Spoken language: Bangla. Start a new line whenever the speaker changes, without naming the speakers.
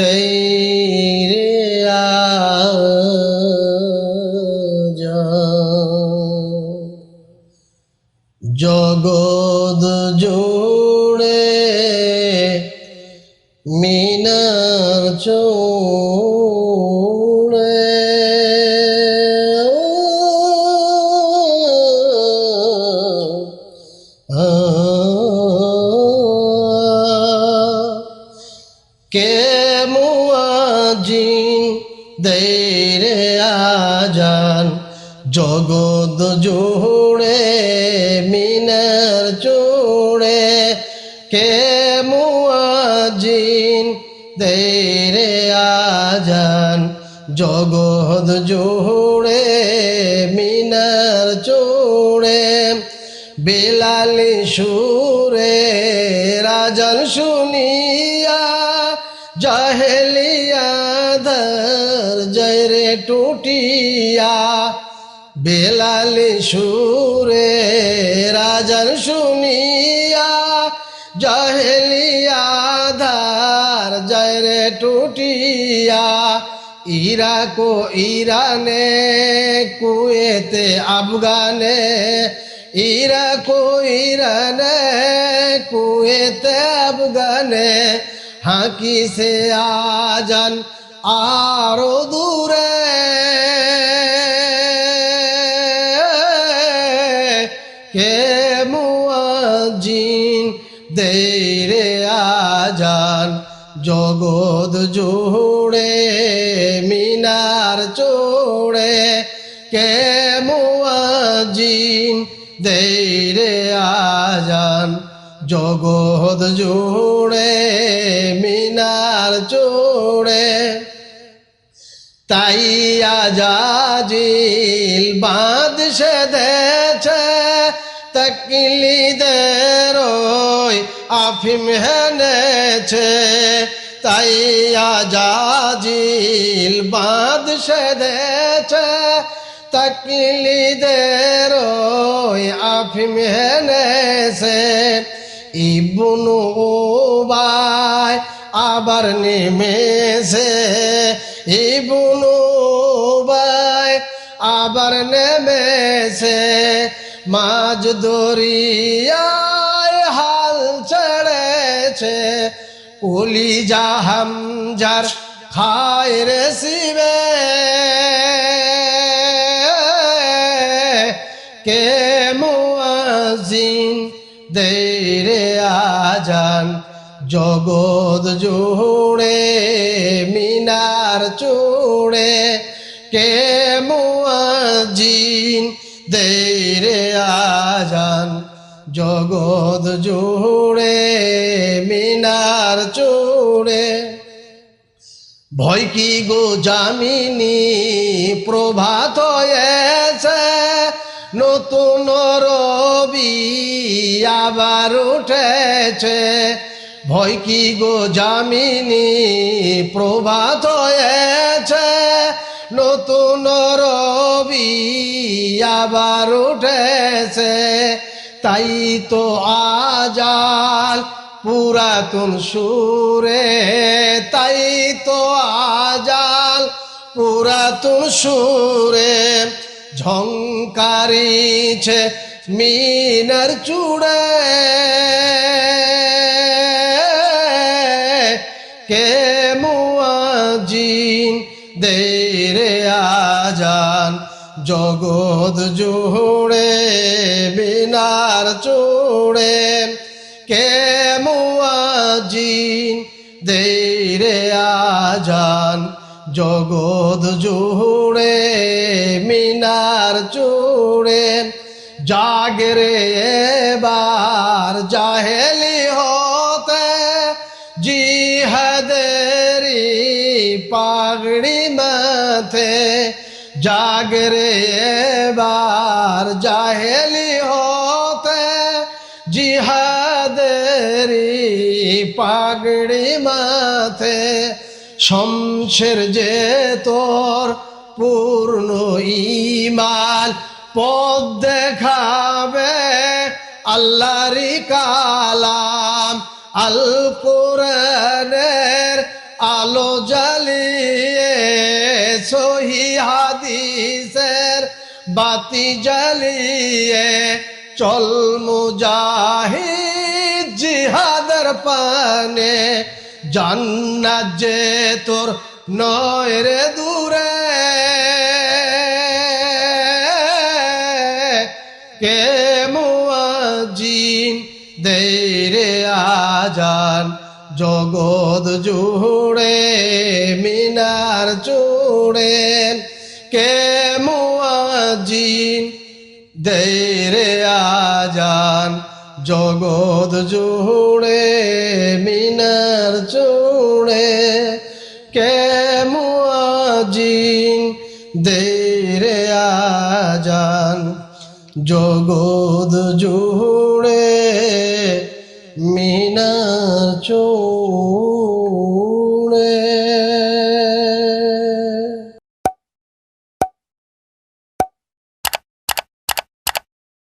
দেরে জগদ জোড়ে মিনার চোড়ে। কে মুয়াজিন দেরে আজান। জগদ জোড়ে, মিনার চোড়ে, কে মুয়াজিন দেরে আজান। জগদ জোড়ে, মিনার চোড়ে, বেলালি সুরে রাজন শুনিয়া জহেলিয়া ধর জয় রে টুটিয়া। বেলালি সুরে রাজন শুনিয়া, জহেলিয়া ধার জয় রে টুটিয়া। ইরা কো ইরানে, কুয়েতে, আফগানে ইরা কো ইরানে, কুয়েতে, আফগানে হাঁকি সে আজান আরও দূরে। কে মুয়াজিন দেরে আজান? জগদ জোড়ে, মিনার চোড়ে। কে মুয়াজিন দেরে আজান? জগদ জোড়ে, মিনার জোড়ে। তাই আজাজিল বাঁধ সেধেছে, তকলিদের আফিম হেনেছে। তাই আজাজিল বাঁধ সেধেছে, তকলিদের আফিম হেনেছে। ইবনু ওবায় আবার নেমেছে। ইবনু ওবায় আবার নেমেছে। মাঝ দরিয়ায় হাল ছেড়েছে। কলিজা হামজার খায় রে শিবে। কে মুয়াজিন আজান জগদ জোড়ে, মিনার চোড়ে, কে মুয়াজিন দেরে আজান? জগদ জোড়ে, মিনার চোড়ে। ভয় কি গো জামিনী প্রভাত হয়েছে, নতুন রবি আবার উঠেছে। ভয় কি গো জামিনী প্রভাত হয়েছে, নতুন রবি আবার উঠেছে। তাই তো আজাল পুরাতন সুরে, তাই তো আজাল পুরাতন সুরে ঝঙ্কারিছে মিনার চূড়ে। কে মুয়াজিন দেরে আজান। জগদ জোড়ে বিনার চোড়ে। কে মুয়াজিন দেরে আজান। জগদ জোড়ে, মিনার চোড়ে। জাগরে এবার জাহেলি হতে পাগড়ি মাথে জাগরে বার জাহেলি হতে। জিহাদেরি পাগড়ি মাথে শমশের যে তোর পূর্ণ ইমান পদ দেখাবে আল্লাহরি কালাম। আল কোরআনের আলো হাদিসের বাতি জ্বালিয়ে চল মুজাহিদ জিহাদের পানে। জান্নাত যে তোর নয় রে দূরে। কে মুয়াজিন দেরে আজান? জগৎ জুড়ে, মিনার জুড়ে। কে মুয়াজিন দেরে আজান, জগৎ জুড়ে, মিনার জুড়ে কে মুয়াজিন দেরে আজান, জগৎ জুড়ে, মিনার জুড়ে।